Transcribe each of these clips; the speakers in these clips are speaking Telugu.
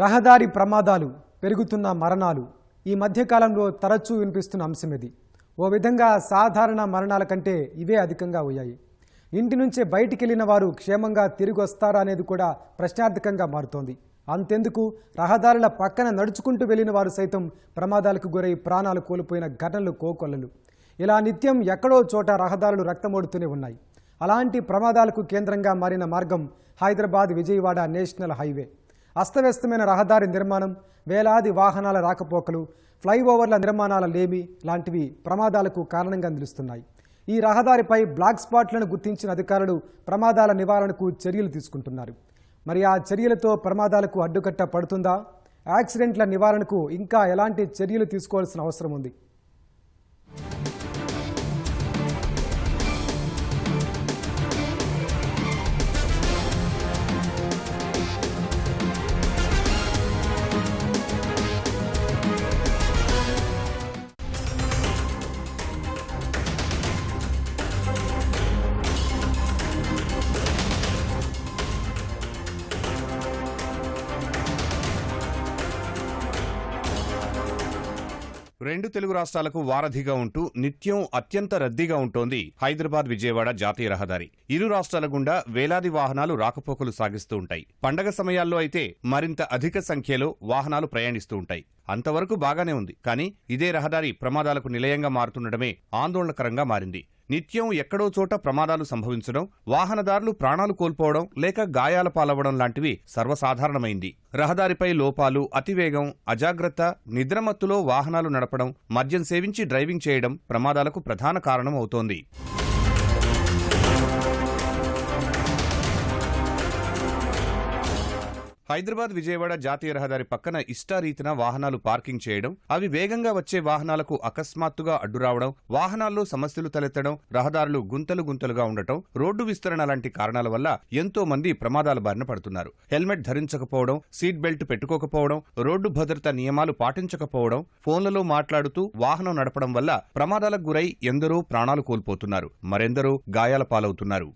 రహదారి ప్రమాదాలు పెరుగుతున్న మరణాలు ఈ మధ్యకాలంలో తరచూ వినిపిస్తున్న అంశం ఇది. ఓ విధంగా సాధారణ మరణాల కంటే ఇవే అధికంగా అయ్యాయి ఇంటి నుంచే బయటికి వెళ్ళిన వారు క్షేమంగా తిరిగి వస్తారా అనేది కూడా ప్రశ్నార్థకంగా మారుతోంది. అంతెందుకు రహదారుల పక్కన నడుచుకుంటూ వెళ్ళిన వారు సైతం ప్రమాదాలకు గురై ప్రాణాలు కోల్పోయిన ఘటనలు కోకొల్లలు. ఇలా నిత్యం ఎక్కడో చోట రహదారులు రక్తమోడుతూనే ఉన్నాయి. అలాంటి ప్రమాదాలకు కేంద్రంగా మారిన మార్గం హైదరాబాద్ విజయవాడ నేషనల్ హైవే. అస్తవ్యస్తమైన రహదారి నిర్మాణం వేలాది వాహనాల రాకపోకలు ఫ్లైఓవర్ల నిర్మాణాల లేమి లాంటివి ప్రమాదాలకు కారణంగా నిలుస్తున్నాయి. ఈ రహదారిపై బ్లాక్ స్పాట్లను గుర్తించిన అధికారులు ప్రమాదాల నివారణకు చర్యలు తీసుకుంటున్నారు. మరి ఆ చర్యలతో ప్రమాదాలకు అడ్డుకట్ట పడుతుందా? యాక్సిడెంట్ల నివారణకు ఇంకా ఎలాంటి చర్యలు తీసుకోవాల్సిన అవసరం ఉంది? రెండు తెలుగు రాష్ట్రాలకు వారధిగా ఉంటూ నిత్యం అత్యంత రద్దీగా ఉంటోంది హైదరాబాద్ విజయవాడ జాతీయ రహదారి. ఇరు రాష్ట్రాల గుండా వేలాది వాహనాలు రాకపోకలు సాగిస్తూ ఉంటాయి. పండగ సమయాల్లో అయితే మరింత అధిక సంఖ్యలో వాహనాలు ప్రయాణిస్తూ ఉంటాయి. అంతవరకు బాగానే ఉంది. కానీ ఇదే రహదారి ప్రమాదాలకు నిలయంగా మారుతుండటమే ఆందోళనకరంగా మారింది. నిత్యం ఎక్కడో చోట ప్రమాదాలు సంభవించడం వాహనదారులు ప్రాణాలు కోల్పోవడం లేక గాయాల పాలవడం లాంటివి సర్వసాధారణమైంది. రహదారిపై లోపాలు అతివేగం అజాగ్రత్త నిద్రమత్తులో వాహనాలు నడపడం మద్యం సేవించి డ్రైవింగ్ చేయడం ప్రమాదాలకు ప్రధాన కారణం అవుతోంది. హైదరాబాద్ విజయవాడ జాతీయ రహదారి పక్కన ఇష్టారీతిన వాహనాలు పార్కింగ్ చేయడం అవి వేగంగా వచ్చే వాహనాలకు అకస్మాత్తుగా అడ్డురావడం వాహనాల్లో సమస్యలు తలెత్తడం రహదారులు గుంతలు గుంతలుగా ఉండటం రోడ్డు విస్తరణ లాంటి కారణాల వల్ల ఎంతో మంది ప్రమాదాల బారిన పడుతున్నారు. హెల్మెట్ ధరించకపోవడం సీట్ బెల్ట్ పెట్టుకోకపోవడం రోడ్డు భద్రత నియమాలు పాటించకపోవడం ఫోన్లలో మాట్లాడుతూ వాహనం నడపడం వల్ల ప్రమాదాలకు గురై ఎందరో ప్రాణాలు కోల్పోతున్నారు. మరెందరో గాయాల పాలవుతున్నారు.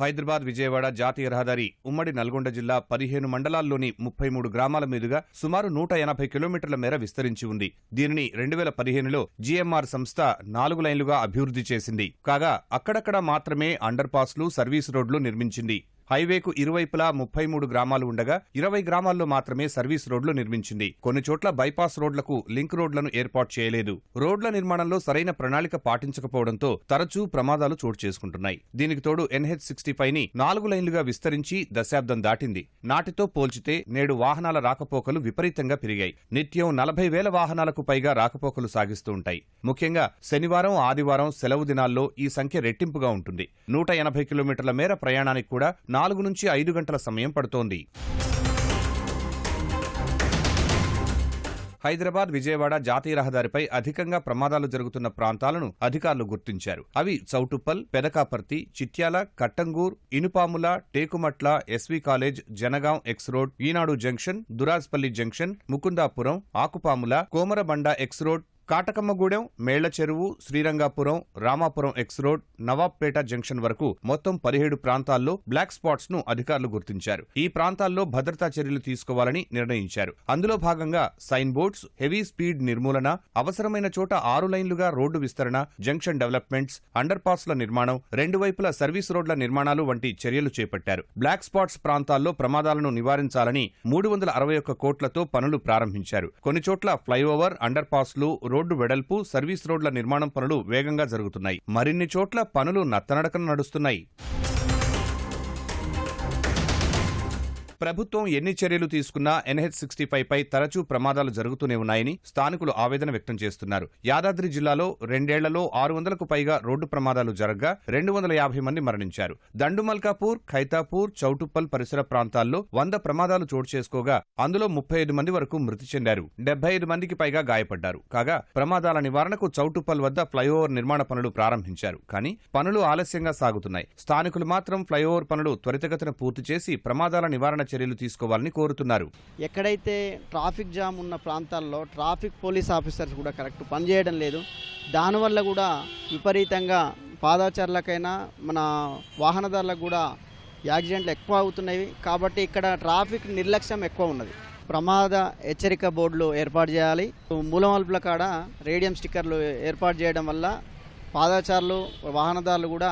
హైదరాబాద్ విజయవాడ జాతీయ రహదారి ఉమ్మడి నల్గొండ జిల్లా పదిహేను మండలాల్లోని ముప్పై మూడు గ్రామాల మీదుగా సుమారు నూట ఎనభై కిలోమీటర్ల మేర విస్తరించి ఉంది. దీనిని రెండు వేల పదిహేనులో జీఎంఆర్ సంస్థ నాలుగు లైన్లుగా అభివృద్ధి చేసింది. కాగా అక్కడక్కడ మాత్రమే అండర్ పాస్లు సర్వీస్ రోడ్లు నిర్మించింది. హైవేకు ఇరువైపులా ముప్పై మూడు గ్రామాలు ఉండగా ఇరవై గ్రామాల్లో మాత్రమే సర్వీస్ రోడ్లు నిర్మించింది. కొన్ని చోట్ల బైపాస్ రోడ్లకు లింక్ రోడ్లను ఏర్పాటు చేయలేదు. రోడ్ల నిర్మాణంలో సరైన ప్రణాళిక పాటించకపోవడంతో తరచూ ప్రమాదాలు చోటు చేసుకుంటున్నాయి. దీనికి తోడు ఎన్హెచ్ సిక్స్టీ ఫైవ్ని నాలుగు లైన్లుగా విస్తరించి దశాబ్దం దాటింది. నాటితో పోల్చితే నేడు వాహనాల రాకపోకలు విపరీతంగా పెరిగాయి. నిత్యం నలభై వేల వాహనాలకు పైగా రాకపోకలు సాగిస్తూ ఉంటాయి. ముఖ్యంగా శనివారం ఆదివారం సెలవు దినాల్లో ఈ సంఖ్య రెట్టింపుగా ఉంటుంది. నూట ఎనభై కిలోమీటర్ల మేర ప్రయాణానికి కూడా నాలుగు నుంచి ఐదు గంటల సమయం పడుతోంది. హైదరాబాద్ విజయవాడ జాతీయ రహదారిపై అధికంగా ప్రమాదాలు జరుగుతున్న ప్రాంతాలను అధికారులు గుర్తించారు. అవి Choutuppal Pedakaparthi Chityal Kattangur Inupamula Tekumatla SV college Jangaon X road Eenadu junction Durajpally junction Mukundapuram Akupamula Komarabanda X road Katakammagudem Mella Cheruvu Srirangapuram Ramapuram X road Nawabpet junction వరకు మొత్తం పదిహేడు ప్రాంతాల్లో బ్లాక్ స్పాట్స్ను అధికారులు గుర్తించారు. ఈ ప్రాంతాల్లో భద్రతా చర్యలు తీసుకోవాలని నిర్ణయించారు. అందులో భాగంగా సైన్ బోర్డ్స్ హెవీ స్పీడ్ నిర్మూలన అవసరమైన చోట ఆరు లైన్లుగా రోడ్డు విస్తరణ జంక్షన్ డెవలప్మెంట్స్ అండర్ పాస్ల నిర్మాణం రెండు వైపుల సర్వీస్ రోడ్ల నిర్మాణాలు వంటి చర్యలు చేపట్టారు. బ్లాక్ స్పాట్స్ ప్రాంతాల్లో ప్రమాదాలను నివారించాలని మూడు వందల అరవై ఒక్క కోట్లతో పనులు ప్రారంభించారు. కొన్ని చోట్ల ఫ్లైఓవర్ అండర్ పాస్లు రోడ్డు వెడల్పు సర్వీస్ రోడ్ల నిర్మాణం పనులు వేగంగా జరుగుతున్నాయి. మరిన్ని చోట్ల పనులు నత్తనడకన నడుస్తున్నాయి. ప్రభుత్వం ఎన్ని చర్యలు తీసుకున్నా ఎన్హెచ్ సిక్స్టీ ఫైవ్ పై తరచూ ప్రమాదాలు జరుగుతూనే ఉన్నాయని స్థానికులు ఆవేదన వ్యక్తం చేస్తున్నారు. యాదాద్రి జిల్లాలో రెండేళ్ళలో ఆరు వందలకు పైగా రోడ్డు ప్రమాదాలు జరగ్గా రెండు వందల యాభై మంది మరణించారు. దండుమల్కాపూర్ ఖైతాపూర్ చౌటుప్పల్ పరిసర ప్రాంతాల్లో వంద ప్రమాదాలు చోటు చేసుకోగా అందులో ముప్పై ఐదు మంది వరకు మృతి చెందారు. డెబ్బై ఐదు మందికి పైగా గాయపడ్డారు. కాగా ప్రమాదాల నివారణకు చౌటుప్పల్ వద్ద ఫ్లైఓవర్ నిర్మాణ పనులు ప్రారంభించారు. కానీ పనులు ఆలస్యంగా సాగుతున్నాయి. స్థానికులు మాత్రం ఫ్లైఓవర్ పనులు త్వరితగతిన పూర్తి చేసి ప్రమాదాల నివారణ చర్యలు తీసుకోవాలని కోరుతున్నారు. ఎక్కడైతే ట్రాఫిక్ జామ్ ఉన్న ప్రాంతాల్లో ట్రాఫిక్ పోలీస్ ఆఫీసర్స్ కూడా కరెక్ట్ పనిచేయడం లేదు. దానివల్ల కూడా విపరీతంగా పాదాచారులకైనా మన వాహనదారులకు కూడా యాక్సిడెంట్లు ఎక్కువ అవుతున్నాయి. కాబట్టి ఇక్కడ ట్రాఫిక్ నిర్లక్ష్యం ఎక్కువ ఉన్నది. ప్రమాద హెచ్చరిక బోర్డులు ఏర్పాటు చేయాలి. మూలమలుపుల కాడ రేడియం స్టిక్కర్లు ఏర్పాటు చేయడం వల్ల పాదాచారులు వాహనదారులు కూడా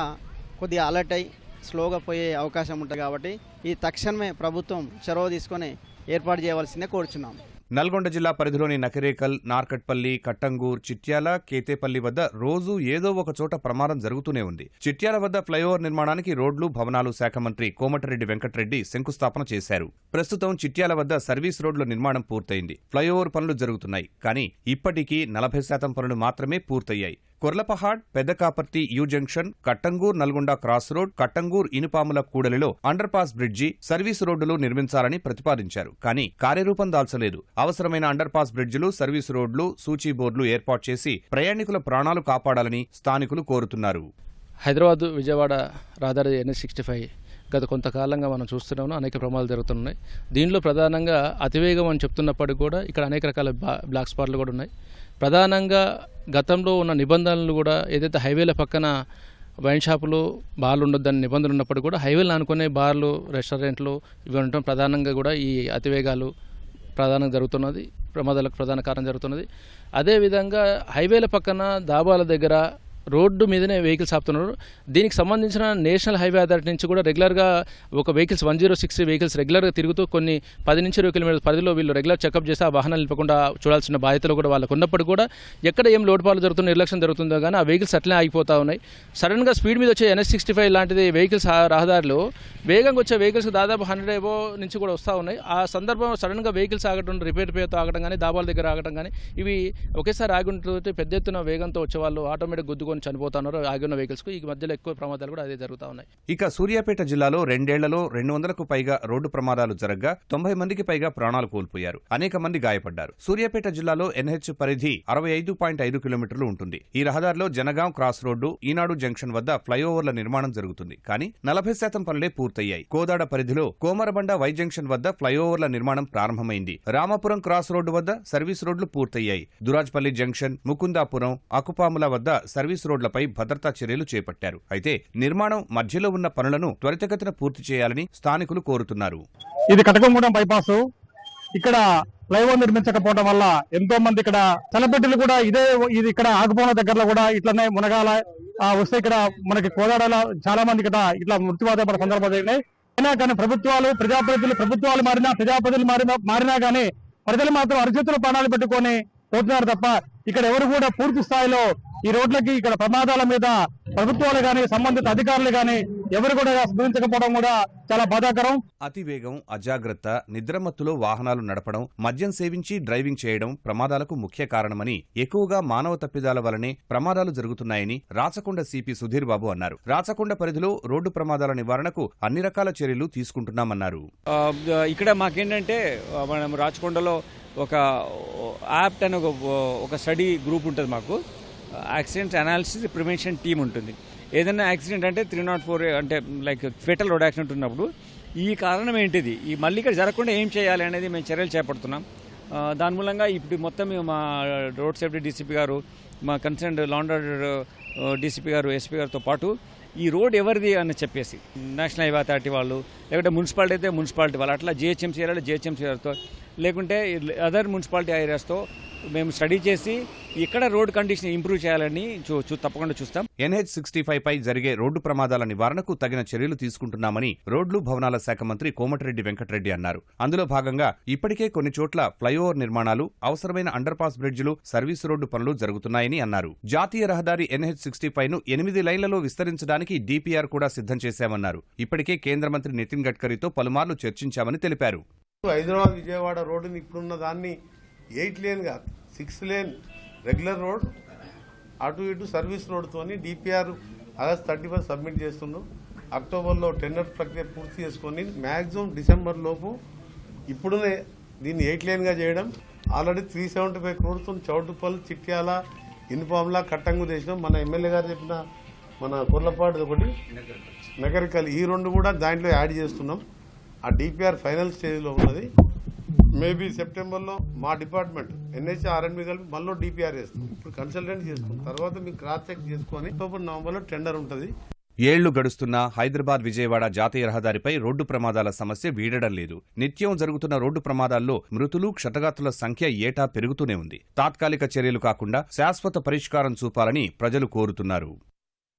కొద్దిగా అలర్ట్ అయి స్లోగా పోయే అవకాశం ఉంటుంది కాబట్టి ఈ తక్షణమే ప్రభుత్వం చొరవ తీసుకొని ఏర్పాటు చేయవలసిందే కోరుచున్నాం. నల్గొండ జిల్లా పరిధిలోని నకిరేకల్ నార్కట్పల్లి కట్టంగూర్ చిట్యాల కేతేపల్లి వద్ద రోజు ఏదో ఒక చోట ప్రమాదం జరుగుతూనే ఉంది. చిట్యాల వద్ద ఫ్లైఓవర్ నిర్మాణానికి రోడ్లు భవనాలు శాఖ మంత్రి కోమటిరెడ్డి వెంకటరెడ్డి శంకుస్థాపన చేశారు. ప్రస్తుతం చిట్యాల వద్ద సర్వీస్ రోడ్ల నిర్మాణం పూర్తయింది. ఫ్లైఓవర్ పనులు జరుగుతున్నాయి. కానీ ఇప్పటికీ నలభై శాతం పనులు మాత్రమే పూర్తయ్యాయి. Korlapahad Peddakaparthi U junction Kattangur Nalgonda cross road Kattangur Inupamula కూడలిలో అండర్ పాస్ బ్రిడ్జి సర్వీస్ రోడ్డులు నిర్మించాలని ప్రతిపాదించారు. కానీ కార్యరూపం దాల్చలేదు. అవసరమైన అండర్ పాస్ బ్రిడ్జిలు సర్వీస్ రోడ్లు సూచీ బోర్డులు ఏర్పాటు చేసి ప్రయాణికుల ప్రాణాలు కాపాడాలని స్థానికులు కోరుతున్నారు. హైదరాబాద్ విజయవాడ రహదారి ఎన్ఎస్ సిక్స్టీ ఫైవ్ గత కొంతకాలంగా మనం చూస్తున్నాము అనేక ప్రమాదాలు జరుగుతున్నాయి. దీనిలో ప్రధానంగా అతివేగం అని చెప్తున్నప్పటికీ కూడా ఇక్కడ అనేక రకాల బ్లాక్ స్పాట్లు కూడా ఉన్నాయి. ప్రధానంగా గతంలో ఉన్న నిబంధనలు కూడా ఏదైతే హైవేల పక్కన వైన్ షాపులు బార్లు ఉండొద్దని నిబంధనలు ఉన్నప్పుడు కూడా హైవేలు అనుకునే బార్లు రెస్టారెంట్లు ఇవి ఉండటం ప్రధానంగా కూడా ఈ అతివేగాలు ప్రధానంగా జరుగుతున్నది ప్రమాదాలకు ప్రధాన కారణం జరుగుతున్నది. అదేవిధంగా హైవేల పక్కన దాబాల దగ్గర రోడ్డు మీదనే వెహికల్స్ ఆపుతున్నారు. దీనికి సంబంధించిన నేషనల్ హైవే అథారిటీ నుంచి కూడా రెగ్యులర్గా ఒక vehicles one zero six vehicles రెగ్యులర్గా తిరుగుతూ కొన్ని పది నుంచి ఇరవై కిలోమీటర్ల పరిధిలో వీళ్ళు రెగ్యులర్ చెకప్ చేసి ఆ వాహనాలు నిలపకుండా చూడాల్సిన బాధ్యతలు కూడా వాళ్ళకు ఉన్నప్పుడు కూడా ఎక్కడ ఏం లోటుపాలు జరుగుతుందో నిర్లక్ష్యం జరుగుతుందో కానీ ఆ వెహికల్స్ అట్లనే ఆగిపోతూ ఉన్నాయి. సడన్గా స్పీడ్ మీద వచ్చే ఎన్ఎస్ సిక్స్టీ ఫైవ్ లాంటిది వెహికల్స్ ఆ రహదారిలో వేగంగా వచ్చే వెహికల్స్ దాదాపు హండ్రెడ్ ఏవో నుంచి కూడా వస్తూ ఉన్నాయి. ఆ సందర్భంలో సడన్గా వెహికల్స్ ఆగటం రిపేర్ పేరుతో ఆగడం కానీ దాబాల దగ్గర ఆగడం కానీ ఇవి ఒకేసారి ఆగి ఉంటుంటే పెద్ద ఎత్తున వేగంతో వచ్చే వాళ్ళు ఆటోమేటిక్ గుద్దుకొని చనిపోతున్నారు ఆగిన ఉన్న వెహికల్స్కు ఈ మధ్యలో ఎక్కువ ప్రమాదాలు కూడా అదే జరుగుతూ ఉన్నాయి. ఇక సూర్యాపేట జిల్లాలో రెండేళ్ళలో రెండు వందలకు పైగా రోడ్డు ప్రమాదాలు జరగగా తొంభై మందికి పైగా ప్రాణాలు కోల్పోయారు. అనేక మంది గాయపడ్డారు. సూర్యాపేట జిల్లాలో ఎన్హెచ్ పరిధి అరవై ఐదు పాయింట్ ఐదు కిలోమీటర్లు ఉంటుంది. ఈ రహదారిలో Jangaon cross road Eenadu junction వద్ద ఫ్లైఓవర్ల నిర్మాణం జరుగుతుంది. కానీ నలభై శాతం పనులే పూర్తయ్యాయి. కోదాడ పరిధిలో కోమరబండ వై జంక్షన్ వద్ద ఫ్లైఓవర్ల నిర్మాణం ప్రారంభమైంది. రామాపురం క్రాస్ రోడ్డు వద్ద సర్వీస్ రోడ్లు పూర్తయ్యాయి. దురాజ్పల్లి జంక్షన్ ముకుందాపురం అకుపాముల వద్ద సర్వీస్ రోడ్లపై భద్రతా చర్యలు చేపట్టారు. అయితే నిర్మాణం మధ్యలో ఉన్న పనులను త్వరితగతిన పూర్తి చేయాలని స్థానికులు కోరుతున్నారు. ఇది కటకంగూడెం బైపాస్. ఇక్కడ ఫ్లైఓవర్ నిర్మించకపోవడం వల్ల ఎంతో మంది ఇక్కడ సెలబ్రిటీలు కూడా ఇదే ఇది ఇక్కడ ఆగిపోయిన దగ్గరలో కూడా ఇట్లనే మునగాల వస్తే ఇక్కడ మనకి కోదాడలో చాలా మంది ఇక్కడ ఇట్లా మృత్యువాద పడే సందర్భాలు జరిగినాయి. అయినా కానీ ప్రభుత్వాలు ప్రజాప్రతినిధులు ప్రభుత్వాలు మారినా ప్రజాప్రతినిధులు మారినా మారినా కానీ ప్రజలు మాత్రం అరిచేతులు ప్రాణాలు పెట్టుకొని పోతున్నారు తప్ప ఇక్కడ ఎవరు కూడా పూర్తి స్థాయిలో ఈ రోడ్లకి ఇక్కడ ప్రమాదాల మీద ప్రభుత్వాలు కానీ సంబంధిత అధికారులు కానీ ఎవరు కూడా స్పందించకపోవడం కూడా చాలా బాధాకరం. అతివేగం అజాగ్రత్త నిద్రమత్తులో వాహనాలు నడపడం మద్యం సేవించి డ్రైవింగ్ చేయడం ప్రమాదాలకు ముఖ్య కారణమని ఎక్కువగా మానవ తప్పిదాల వలనే ప్రమాదాలు జరుగుతున్నాయని రాచకొండ సిపి సుధీర్ బాబు అన్నారు. రాచకొండ పరిధిలో రోడ్డు ప్రమాదాల నివారణకు అన్ని రకాల చర్యలు తీసుకుంటున్నామన్నారు. ఇక్కడ మాకేంటంటే మనం రాచకొండలో ఒక యాప్ట్ అని ఒక స్టడీ గ్రూప్ ఉంటుంది మాకు. యాక్సిడెంట్ అనాలిసిస్ ప్రివెన్షన్ టీమ్ ఉంటుంది. ఏదైనా యాక్సిడెంట్ అంటే త్రీ నాట్ ఫోర్ అంటే లైక్ ఫెటల్ రోడ్ యాక్సిడెంట్ ఉన్నప్పుడు ఈ కారణం ఏంటిది? ఈ మళ్ళీ ఇక్కడ జరగకుండా ఏం చేయాలి అనేది మేము చర్యలు చేపడుతున్నాం. దాని మూలంగా ఇప్పుడు మొత్తం మా రోడ్ సేఫ్టీ డీసీపీ గారు మా కన్సర్న్ లాండర్ డీసీపీ గారు ఎస్పీ గారితో పాటు ఈ రోడ్ ఎవరిది అని చెప్పేసి నేషనల్ హైవే అథారిటీ వాళ్ళు లేకపోతే మున్సిపాలిటీ అయితే మున్సిపాలిటీ వాళ్ళు అట్లా జిహెచ్ఎంసీ ఏరియాలో జిహెచ్ఎంసీ గారితో లేకుంటే అదర్ మున్సిపాలిటీ ఏరియాస్తో మేము స్టడీ చేసి ఇక్కడ రోడ్ కండిషన్ ఇంప్రూవ్ చేయాలని చూ తప్పకుండా చూస్తాం. ఎన్హెచ్ సిక్స్టీ ఫైవ్ పై జరిగే రోడ్డు ప్రమాదాల నివారణకు తగిన చర్యలు తీసుకుంటున్నామని రోడ్లు భవనాల శాఖ మంత్రి కోమటిరెడ్డి వెంకటరెడ్డి అన్నారు. అందులో భాగంగా ఇప్పటికే కొన్ని చోట్ల ఫ్లైఓవర్ నిర్మాణాలు అవసరమైన అండర్ పాస్ బ్రిడ్జిలు సర్వీస్ రోడ్డు పనులు జరుగుతున్నాయని అన్నారు. జాతీయ రహదారి ఎన్హెచ్ సిక్స్టీ ఫైవ్ను ఎనిమిది లైన్లలో విస్తరించడానికి డిపిఆర్ కూడా సిద్ధం చేశామన్నారు. ఇప్పటికే కేంద్ర మంత్రి నితిన్ గడ్కరీతో పలుమార్లు చర్చించామని తెలిపారు. హైదరాబాద్ విజయవాడ రోడ్డుని ఇప్పుడున్న దాన్ని ఎయిట్ లేన్ కాదు సిక్స్ లేన్ రెగ్యులర్ రోడ్ అటు ఇటు service రోడ్తోని DPR August thirty first submit చేస్తున్నాం అక్టోబర్లో టెండర్ ప్రక్రియ పూర్తి చేసుకొని మ్యాక్సిమం డిసెంబర్ లోపు ఇప్పుడునే దీన్ని ఎయిట్ లేన్గా చేయడం. ఆల్రెడీ త్రీ సెవెంటీ ఫైవ్ క్రోడ్తో చౌటుపల్లి చిట్యాల ఇన్ఫామ్లా కట్టంగు చేసినాం. మన ఎమ్మెల్యే గారు చెప్పిన మన కొర్లపాటు ఒకటి నగరికల్. ఈ రెండు కూడా దాంట్లో యాడ్ చేస్తున్నాం. ఆ డిపిఆర్ ఫైనల్ స్టేజ్లో ఉన్నది. మేబీ సెప్టెంబర్లో మా డిపార్ట్మెంట్ ఎన్హెచ్ఆర్ ఆర్ఎన్బి కలిపి మళ్ళీ డిపిఆర్ వేస్తాం ఇప్పుడు కన్సల్టెంట్ చేసుకుని తర్వాత మీకు క్రాస్ చెక్ చేసుకొని అక్టోబర్ నవంబర్లో టెండర్ ఉంటుంది. ఏళ్ళు గడుస్తున్నా హైదరాబాద్ విజయవాడ జాతీయ రహదారిపై రోడ్డు ప్రమాదాల సమస్య వీడడం లేదు. నిత్యం జరుగుతున్న రోడ్డు ప్రమాదాల్లో మృతులు క్షతగాతుల సంఖ్య ఏటా పెరుగుతూనే ఉంది. తాత్కాలిక చర్యలు కాకుండా శాశ్వత పరిష్కారం చూపాలని ప్రజలు కోరుతున్నారు.